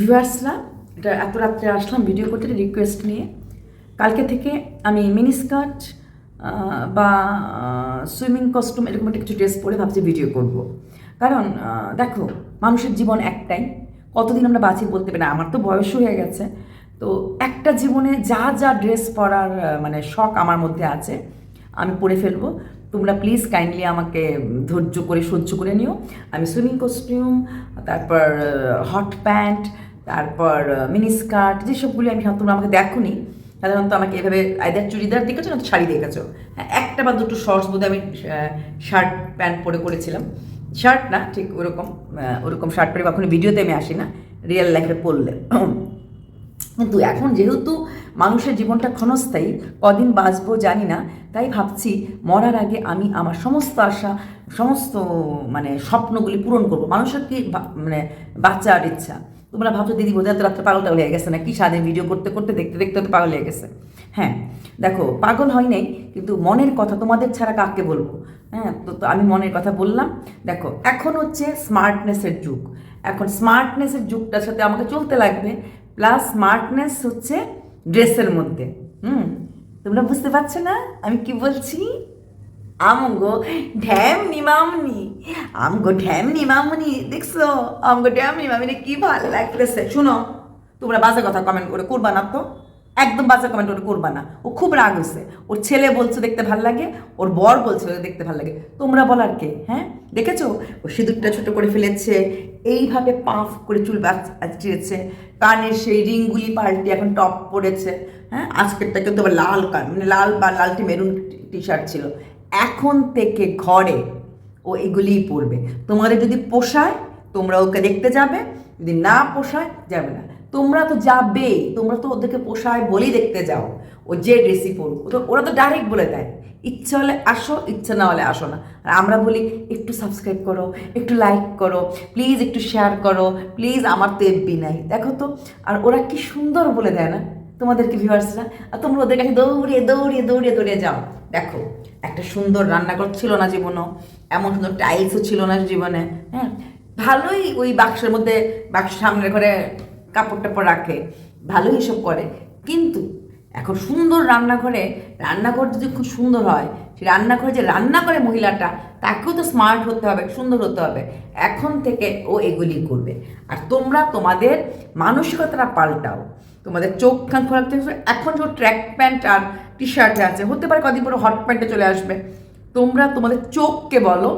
ভিউয়ার্সরা এটা এত রাত্রে আসলাম ভিডিও করতে রিকোয়েস্ট নিয়ে। কালকে থেকে আমি মিনি স্কার্ট বা সুইমিং কস্টিউম এরকম একটা কিছু ড্রেস পরে ভাবছি ভিডিও করব। কারণ দেখো, মানুষের জীবন একটাই। কতদিন আমরা বাঁচি বলতে পারি না, আমার তো বয়স হয়ে গেছে। তো একটা জীবনে যা যা ড্রেস পরার মানে শখ আমার মধ্যে আছে, আমি পরে ফেলব। তোমরা প্লিজ কাইন্ডলি আমাকে ধৈর্য করে, সহ্য করে নিও। আমি সুইমিং কস্টিউম তারপর হট প্যান্ট তারপর মিনি স্কার্ট যেসবগুলি আমি তোমরা আমাকে দেখো নি সাধারণত আমাকে এভাবে আইদার চুড়িদার দেখেছ না, শাড়ি দেখেছ। হ্যাঁ একটা বা দুটো শর্টস বোধহয় আমি শার্ট প্যান্ট পরে করেছিলাম শার্ট না, ঠিক ওরকম ওরকম শার্ট পরে কখনো ভিডিওতে আমি আসি না রিয়েল লাইফে পরলে। কিন্তু এখন যেহেতু মানুষের জীবনটা ক্ষণস্থায়ী, কদিন বাঁচবো জানি না, তাই ভাবছি মরার আগে আমি আমার সমস্ত আশা, সমস্ত মানে স্বপ্নগুলি পূরণ করব। মানুষের কি মানে বাচ্চার ইচ্ছা? তোমরা ভাবছ, দিদি, বোধহয় এত রাত্রে পাগল টাগল হয়ে গেছে না কি সারাদিন ভিডিও করতে করতে, দেখতে দেখতে তো পাগল হয়ে গেছে। হ্যাঁ দেখো, পাগল হয় নাই, কিন্তু মনের কথা তোমাদের ছাড়া কাকে বলব। হ্যাঁ তো তো আমি মনের কথা বললাম। দেখো, এখন হচ্ছে স্মার্টনেসের যুগ। এখন স্মার্টনেসের যুগটার সাথে আমাকে চলতে লাগবে প্লাস স্মার্টনেস হচ্ছে ড্রেসের মধ্যে। হুম? তোমরা বুঝতে পারছ না? আমি কি বলছি? আমগো ঢ্যাম নিমামনি আমগো ঢ্যাম নিমামনি দেখছ? আমগো ঢ্যাম নিমামনি কি ভালো লাগতেছে। শুনো, তোমরা বাজে কথা কমেন্ট করে, করবা না তো। একদম বাজে কমেন্ট ওটা করবা না। ও খুব রাগ হয়েছে ওর ছেলে বলছে দেখতে ভালো লাগে, ওর বর বলছে দেখতে ভালো লাগে। তোমরা বলার কে? হ্যাঁ? দেখেছ? ও সিঁদুরটা ছোট করে ফেলেছে, এইভাবে পাফ করে চুল বাঁচিয়েছে কানের সেই রিংগুলি পাল্টে এখন টপ পরেছে। হ্যাঁ? আজকেরটা কিন্তু আবার লাল কান মানে লাল বা লালটি মেরুন টি শার্ট ছিল। এখন থেকে ঘরে ও এগুলিই পরবে। তোমাদের যদি পোষায়, তোমরা ওকে দেখতে যাবে। যদি না পোষায়, যাবে না। তোমরা তো যাবে, তোমরা তো ওদেরকে পোষায় বলেই দেখতে যাও। ও যে ড্রেসই পড়ুক তো, ওরা তো ডাইরেক্ট বলে দেয়। ইচ্ছা হলে আসো, ইচ্ছা না হলে আসো না। আর আমরা বলি, একটু সাবস্ক্রাইব করো, একটু লাইক করো প্লিজ একটু শেয়ার করো প্লিজ আমার তো এফবি নাই। দেখো তো, আর ওরা কি সুন্দর বলে দেয় না তোমাদেরকে ভিউয়ার্সরা আর তোমরা ওদের কাছে দৌড়িয়ে দৌড়িয়ে দৌড়িয়ে দৌড়িয়ে যাও। দেখো, একটা সুন্দর রান্নাঘর ছিল না জীবনও, এমন সুন্দর টাইলসও ছিল না জীবনে হ্যাঁ? ভালোই ওই বাক্সের মধ্যে বাক্স সামনের ঘরে কাপড় টাপড় রাখে, ভালো এসব করে। কিন্তু এখন সুন্দর রান্নাঘরে, রান্নাঘর যদি খুব সুন্দর হয়, সেই রান্নাঘরে যে রান্না করে মহিলাটা, তাকেও তো স্মার্ট হতে হবে, সুন্দর হতে হবে। এখন থেকে ও এগুলি করবে। আর তোমরা তোমাদের মানসিকতাটা পাল্টাও। তোমাদের চোখ কান খোলা এখন যে ট্র্যাক প্যান্ট আর টি শার্টে আছে, হতে পারে কদিন পরে হট প্যান্টে চলে আসবে। তোমরা তোমাদের চোখকে বলো,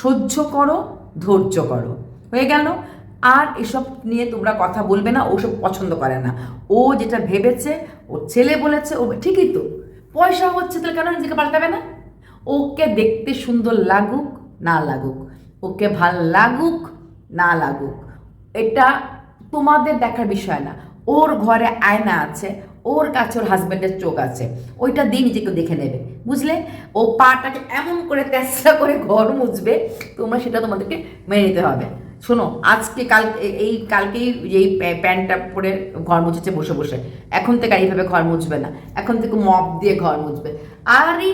সহ্য করো, ধৈর্য করো। হয়ে গেল? আর এসব নিয়ে তোমরা কথা বলবে না ওসব পছন্দ করে না। ও যেটা ভেবেছে, ও ছেলে বলেছে, ও ঠিকই তো। পয়সা হচ্ছে তাহলে কেন নিজেকে পাল্টাবে না? ওকে দেখতে সুন্দর লাগুক, না লাগুক। ওকে ভালো লাগুক, না লাগুক। এটা তোমাদের দেখার বিষয় না। ওর ঘরে আয়না আছে, ওর কাছে ওর হাজব্যান্ডের চোখ আছে। ওইটা দিয়ে নিজেকে দেখে নেবে, বুঝলে? ও পাটাকে এমন করে তেসরা করে ঘর মুছবে, তোমরা সেটা তোমাদেরকে মেনে নিতে হবে। শোনো, আজকে কাল এই কালকেই এই প্যান্টটা পরে ঘর মুছেছে বসে বসে। এখন থেকে এইভাবে ঘর মুছবে না। এখন থেকে মপ দিয়ে ঘর মুছবে। আর এই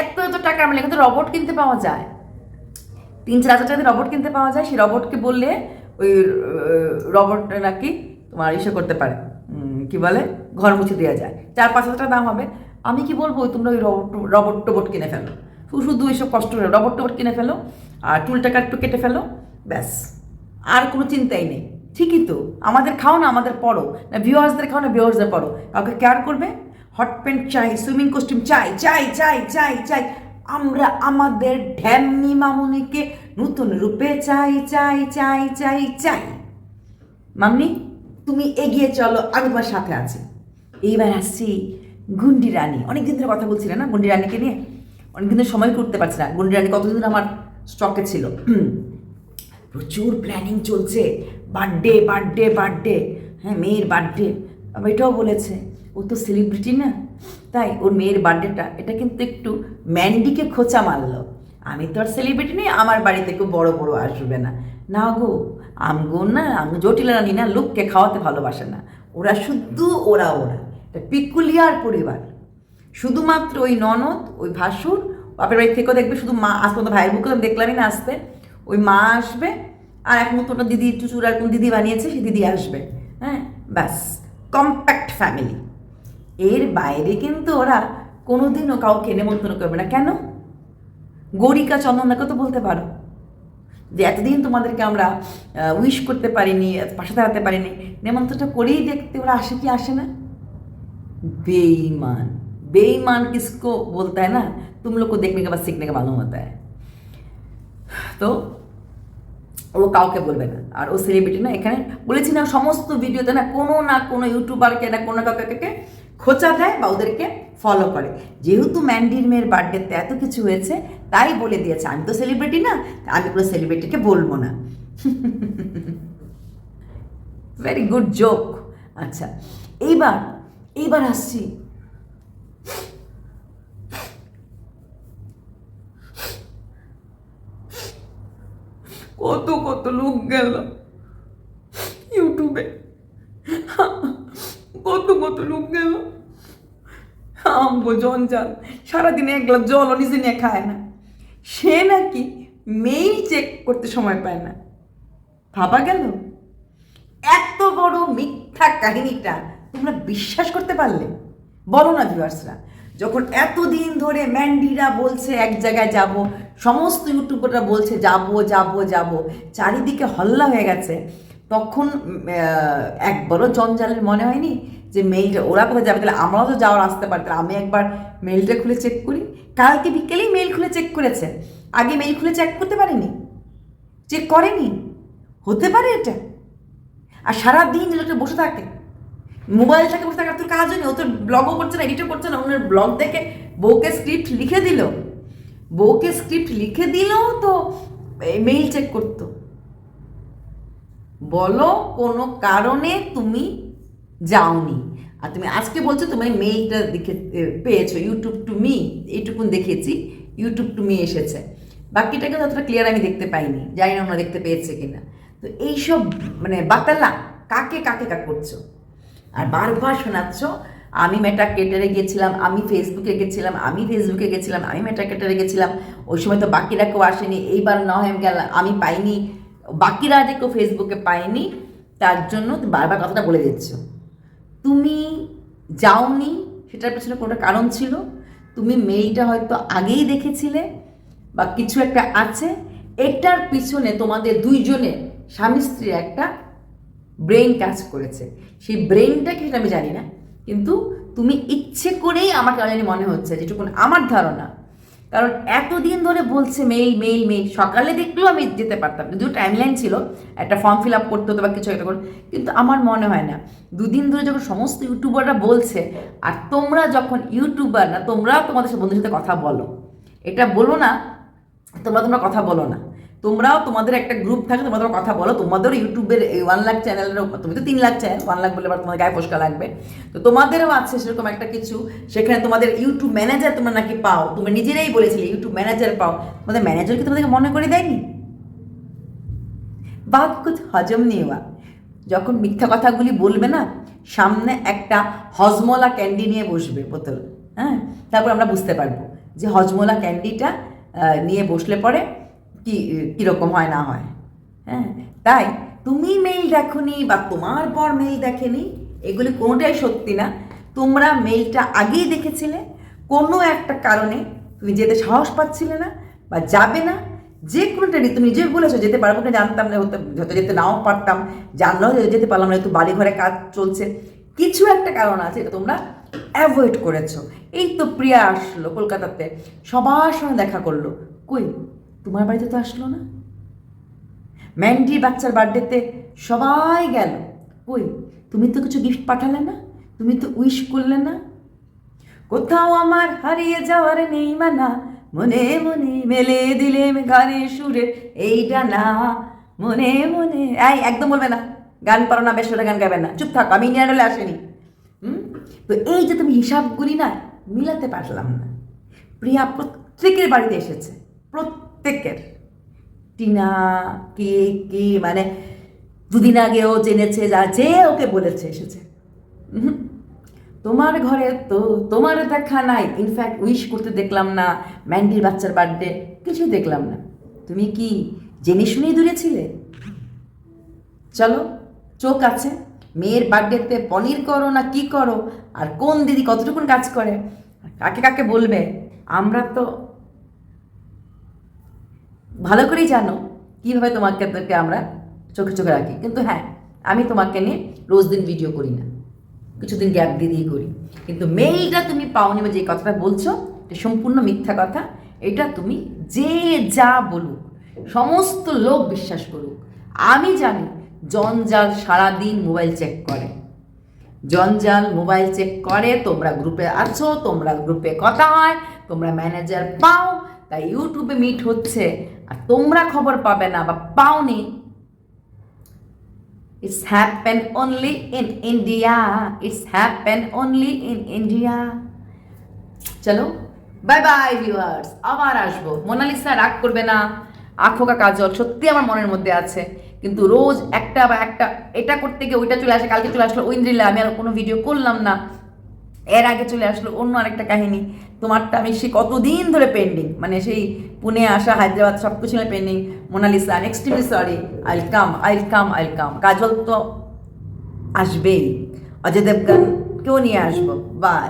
এত এত টাকা মানে এখন তো রবট কিনতে পাওয়া যায়। তিন চার হাজার টাকা রবট কিনতে পাওয়া যায়, সেই রবটকে বললে ওই রবট নাকি তোমার ইসে করতে পারে। কি বলে? ঘর মুছে দেওয়া যায়। চার পাঁচ হাজার টাকা দাম হবে। আমি কি বলব তোমরা ওই রবট রবট টবট কিনে ফেলো। শুধু এইসব কষ্ট রবট টবট কিনে ফেলো, আর চুলটাকে একটু কেটে ফেলো, ব্যাস। আর কোনো চিন্তাই নেই। ঠিকই তো, আমাদের খাও না, আমাদের পড়ো। না ভিউয়ার্সদের খাও না ভিউয়ার্সদের পড়ো। কাউকে কেয়ার করবে? হট প্যান্ট চাই সুইমিং কস্টিউম চাই চাই চাই চাই চাই আমরা আমাদের ঢ্যামনি মামুনিকে নতুন রূপে চাই চাই চাই চাই চাই। মামনি, তুমি এগিয়ে চলো আমি তোমার সাথে আছি। এইবার আসছি গুন্ডি রানী। অনেকদিন ধরে কথা বলছিলে না গুন্ডি রানীকে নিয়ে? অনেকদিন সময় করতে পারছি না। গুন্ডি রানী কতদিন আমার স্টকে ছিল? প্রচুর প্ল্যানিং চলছে। বার্থডে বার্থডে বার্থডে হ্যাঁ মেয়ের বার্থডে আবার এটাও বলেছে। ও তো সেলিব্রিটি না। তাই ওর মেয়ের বার্থডেটা এটা কিন্তু একটু ম্যান্ডিকে খোঁচা মারলো। আমি তো আর সেলিব্রিটি নেই, আমার বাড়িতে কেউ বড় বড় আসবে না। না গো আমগো না, আমি জটিল রানী না, লোককে খাওয়াতে ভালোবাসে না। ওরা শুধু ওরা ওরা। এটা পিকুলিয়ার পরিবার। শুধুমাত্র ওই ননদ, ওই ভাসুর, বাপের বাড়ি থেকেও দেখবে শুধু মা, আজ পর্যন্ত ভাইয়ের তো দেখলামই না আসতে ওই মা আসবে, আর একমাত্র ওটা দিদি চুচুর আর কোন দিদি বানিয়েছে সে দিদি আসবে। হ্যাঁ ব্যাস কম্প্যাক্ট ফ্যামিলি এর বাইরে কিন্তু ওরা কোনোদিনও কাউকে নেমন্তন্ন করবে না। কেন? গরিকা চন্দনাকে তো বলতে পারো। যে এতদিন তোমাদেরকে আমরা উইশ করতে পারিনি পাশে দাঁড়াতে পারিনি নেমন্ত্রণটা করেই দেখতে ওরা আসে কি আসে না? বেইমান বেইমান কিসকো বলতে হয় না? তুম লোক দেখনে কে বা সিখনে কে মালুম হতে তো ও কাউকে বলবে না। আর ও সেলিব্রিটি না, এখানে বলেছি না, সমস্ত ভিডিওতে না কোনো না কোনো ইউটিউবারকে না কোনো কাউকে খোঁচা দেয় বা ওদেরকে ফলো করে। যেহেতু ম্যান্ডির মেয়ের বার্থডেতে এত কিছু হয়েছে, তাই বলে দিয়েছে, আমি তো সেলিব্রিটি না আমি কোনো সেলিব্রিটিকে বলব না। ভেরি গুড জোক আচ্ছা এইবার এইবার আসছি। কত কত লোক গেল। ইউটিউবে। কত কত লোক গেল। আমগো জঞ্জাল সারাদিনে এক গ্লাস জলও নিজে নিয়ে খায় না। সে নাকি মেইল চেক করতে সময় পায় না। ভাবা গেল? এত বড় মিথ্যা কাহিনীটা তোমরা বিশ্বাস করতে পারলে? বলো না ভিউয়ার্সরা যখন এতদিন ধরে ম্যান্ডিরা বলছে, এক জায়গায় যাব, সমস্ত ইউটিউবাররা বলছে, যাব যাব যাব, চারিদিকে হল্লা হয়ে গেছে। তখন একবারও জঞ্জালের মনে হয়নি যে মেইলটা ওরা কোথায় যাবে? তাহলে আমরাও তো যাওয়ার আসতে পারি। তাহলে আমি একবার মেইলটা খুলে চেক করি। কালকে বিকেলেই মেইল খুলে চেক করেছে। আগে মেইল খুলে চেক করতে পারেনি? চেক করেনি? হতে পারে এটা? আর সারাদিন লোকটা বসে থাকে। মোবাইল থেকে বসে থাকে আর তোর কাজ নেই ও তো ব্লগও করছে না এডিটও করছে না ওনার ব্লগ দেখে বউকে স্ক্রিপ্ট লিখে দিল। বউকে স্ক্রিপ্ট লিখে দিলেও তো মেইল চেক করতো। বলো কোনো কারণে তুমি যাওনি। আর তুমি আজকে বলছো তুমি মেইলটা দেখে পেয়েছ ইউটিউব টু মি এইটুকুন দেখেছি ইউটিউব টু মি এসেছে। বাকিটাকে ততটা ক্লিয়ার আমি দেখতে পাইনি, জানি না আমরা দেখতে পেয়েছে কিনা। তো এইসব মানে বাতালা, কাকে কাকে কাক করছ? আর বারবার শোনাচ্ছ, আমি মেটা কেটারে গেছিলাম, আমি ফেসবুকে গেছিলাম, আমি ফেসবুকে গেছিলাম, আমি মেটা কেটারে গেছিলাম। ওই সময় তো বাকিরা কেউ আসেনি, এইবার না হয়, গেল, আমি পাইনি। বাকিরা যে কেউ ফেসবুকে পায়নি, তার জন্য বারবার কথাটা বলে দিচ্ছ। তুমি যাওনি, সেটার পেছনে কোনো কারণ ছিল? তুমি মেয়েটা হয়তো আগেই দেখেছিলে, বা কিছু একটা আছে? এটার পিছনে তোমাদের দুইজনের স্বামী স্ত্রীর একটা ব্রেন কাজ করেছে। সেই ব্রেনটা কি সেটা আমি জানি না, কিন্তু তুমি ইচ্ছে করেই আমার কেন জানি মনে হচ্ছে যেটুকুন আমার ধারণা। কারণ এতদিন ধরে বলছে মেইল মেইল মেইল সকালে দেখলেও আমি যেতে পারতাম যদিও টাইম লাইন ছিল, একটা ফর্ম ফিল আপ করতে হতো বা কিছু একটা করে, কিন্তু আমার মনে হয় না। দুদিন ধরে যখন সমস্ত ইউটিউবাররা বলছে, আর তোমরা যখন ইউটিউবার না তোমরাও তোমাদের বন্ধুর সাথে কথা বলো। এটা বলো না, তোমরা তোমরা কথা বলো না। তোমরাও তোমাদের একটা গ্রুপ থাকে তোমাদের কথা বলো। তোমাদেরও ইউটিউবের ওয়ান লাখ চ্যানেলের তুমি তো তিন লাখ চ্যানেল ওয়ান লাখ বলে তোমার গায়ে ফসকা লাগবে। তো তোমাদেরও আছে সেরকম একটা কিছু। সেখানে তোমাদের ইউটিউব ম্যানেজার তোমরা নাকি পাও। তুমি নিজেরাই বলেছিলে ইউটিউব ম্যানেজার পাও। তোমাদের ম্যানেজার কি তোমাদেরকে মনে করে দেয়নি? বাদ কুছ হজম হওয়া যখন মিথ্যা কথাগুলি বলবে না, সামনে একটা হজমলা ক্যান্ডি নিয়ে বসবে বোতল। হ্যাঁ? তারপর আমরা বুঝতে পারব যে হজমলা ক্যান্ডিটা নিয়ে বসলে পরে কি, কীরকম হয় না হয়। হ্যাঁ? তাই তুমি মেইল দেখোনি বা তোমার পর মেইল দেখেনি, এগুলি কোনোটাই সত্যি না। তোমরা মেইলটা আগেই দেখেছিলে, কোনো একটা কারণে তুমি যেতে সাহস পাচ্ছিলে না বা যাবে না। যে কোনোটা নিয়ে তুমি নিজেই বলেছ যেতে পারব না জানতাম না, হতে হয়তো যেতে নাও পারতাম, জানলেও যেতে পারলাম না একটু বাড়ি ঘরে কাজ চলছে। কিছু একটা কারণ আছে এটা তোমরা অ্যাভয়েড করেছ। এই তো প্রিয়া আসলো কলকাতাতে, সবার সঙ্গে দেখা করল। কই? তোমার বাড়িতে তো আসলো না? ম্যান্ডির বাচ্চার বার্থডেতে সবাই গেল। ওই তুমি তো কিছু গিফট পাঠালে না? তুমি তো উইশ করলে না? কোথাও আমার হারিয়ে যাওয়ার নেই মানা, মনে মনে মেলে দিলে গানে সুরে এইটা না মনে মনে এই একদম বলবে না, গান পারো না বেশ গান গাবে না, চুপ থাকো, আমি ইন্ডিয়ান আসেনি। হুম? তো এই যে তুমি হিসাবগুলি না, মিলাতে পারলাম না। প্রিয়া প্রত্যেকের বাড়িতে এসেছে প্রত্যেকের। টিনা, কে কে মানে দুদিন আগেও জেনেছে, যা যে ওকে বলেছে, এসেছে। তোমার ঘরে তো তোমার দেখা নাই। ইনফ্যাক্ট উইশ করতে দেখলাম না। ম্যান্ডির বাচ্চার বার্থডে কিছুই দেখলাম না। তুমি কি জেনে শুনেই দূরে ছিলে? চলো, চোখ আছে। মেয়ের বার্থডেতে পনির করো না কি করো? আর কোন দিদি কতটুকুন কাজ করে? কাকে কাকে বলবে? আমরা তো ভালো করেই জানো কীভাবে তোমাকে আমরা চোখে চোখে রাখি। কিন্তু হ্যাঁ আমি তোমাকে নিয়ে রোজ দিন ভিডিও করি না। কিছুদিন গ্যাপ দিয়ে দিয়ে করি। কিন্তু মেইলটা তুমি পাওনি বা যে কথাটা বলছো, এটা সম্পূর্ণ মিথ্যা কথা। এটা তুমি যে যা বলুক, সমস্ত লোক বিশ্বাস করুক। আমি জানি জঞ্জাল সারাদিন মোবাইল চেক করে। জঞ্জাল মোবাইল চেক করে, তোমরা গ্রুপে আছো, তোমরা গ্রুপে কথা হয়, তোমরা ম্যানেজার পাও তাই ইউটিউবে মিট হচ্ছে আর তোমরা খবর পাবে না বা পাওনি। It's happen only in India. It's happen only in India চলো বাই বাই ভিউয়ার্স আবার আসব। মোনালিসা রাগ করবে না। আখোকা কাজল, সত্যি আমার মনের মধ্যে আছে। কিন্তু রোজ একটা বা একটা, এটা করতে গিয়ে ওইটা চলে আসে, কালকে চলে আসলো ঐন্দ্রিলা, আমি আর কোনো ভিডিও করলাম না। এর আগে চলে আসলো অন্য আরেকটা কাহিনী। তোমারটা আমি সে কতদিন ধরে পেন্ডিং মানে সেই পুনে আসা, হায়দ্রাবাদ সব কিছু pending Monalisa I extremely sorry I'll come I'll কাম আইল কাম কাজল তো আসবেই। অজয় দেবগান, কেউ নিয়ে আসব। বাই